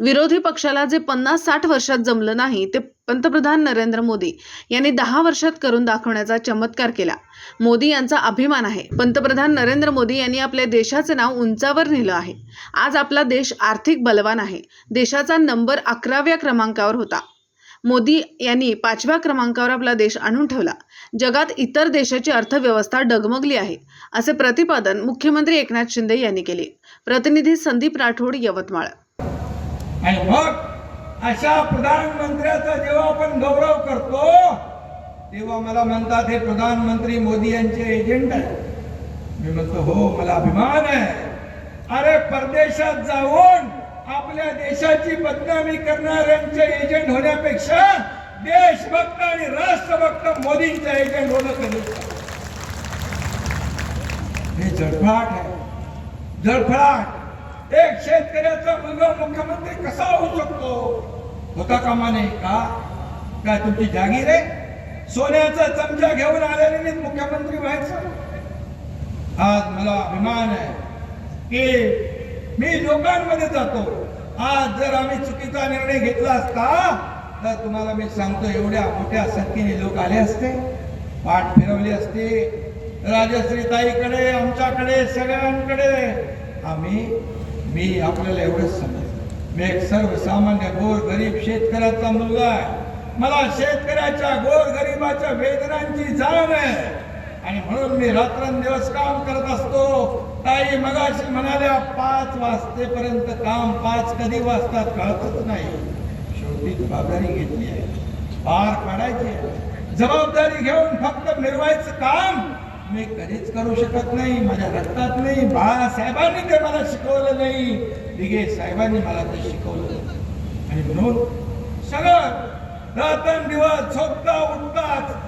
विरोधी पक्षाला जे पन्नास साठ वर्षात जमलं नाही ते पंतप्रधान नरेंद्र मोदी यांनी दहा वर्षात करून दाखवण्याचा चमत्कार केला. मोदी यांचा अभिमान आहे. पंतप्रधान नरेंद्र मोदी यांनी आपल्या देशाचे नाव उंचावर नेलं आहे. आज आपला देश आर्थिक बलवान आहे. देशाचा नंबर अकराव्या क्रमांकावर होता. मोदी यांनी पाचव्या क्रमांकावर आपला देश आणून ठेवला. जगात इतर देशाची अर्थव्यवस्था डगमगली आहे असे प्रतिपादन मुख्यमंत्री एकनाथ शिंदे यांनी केले. प्रतिनिधी संदीप राठोड यवतमाळ. आणि मग अशा प्रधानमंत्र्याचा जेव्हा आपण गौरव करतो तेव्हा मला म्हणतात हे प्रधानमंत्री मोदी यांचे एजंट आहे मी म्हणतो हो मला अभिमान आहे. अरे परदेशात जाऊन आपल्या देशाची बदनामी करणाऱ्यांचे एजंट होण्यापेक्षा देशभक्त आणि राष्ट्रभक्त मोदींचा एजंट होणं कमी हे जळफळाट आहे. जळफळाट एक शेतकऱ्याचं मुलगा मुख्यमंत्री कसा होऊ शकतो? होता कामा नाही का? काय तुमची जागीर आहे? सोन्याचा चमचा घेऊन आलेले मुख्यमंत्री व्हायचं? आज मला अभिमान आहे की मी लोकांमध्ये जातो. आज जर आम्ही चुकीचा निर्णय घेतला असता तर तुम्हाला मी सांगतो एवढ्या मोठ्या संख्येने लोक आले असते पाठ फिरवली असती. राजश्रीताईकडे आमच्याकडे सगळ्यांकडे आम्ही मी आपल्याला एवढंच समजतो मी एक सर्वसामान्य गोर गरीब शेतकऱ्याचा मुलगा आहे. मला शेतकऱ्याच्या गोर गरिबाच्या वेदनांची जाण आहे. आणि म्हणून मी रात्रंदिवस काम करत असतो. ताई मगाशी म्हणाल्या पाच वाजतेपर्यंत काम पाच कधी वाजतात कळतच नाही. शेवटी जबाबदारी घेतली आहे. पार पाडायची आहे. जबाबदारी घेऊन फक्त मिरवायचं काम मी कधीच करू शकत नाही माझ्या रक्तात नाही बाळासाहेबांनी ते मला शिकवलं नाही. दिघे साहेबांनी मला ते शिकवलं आणि म्हणून सगळं रात्रंदिवस झोपता उठताच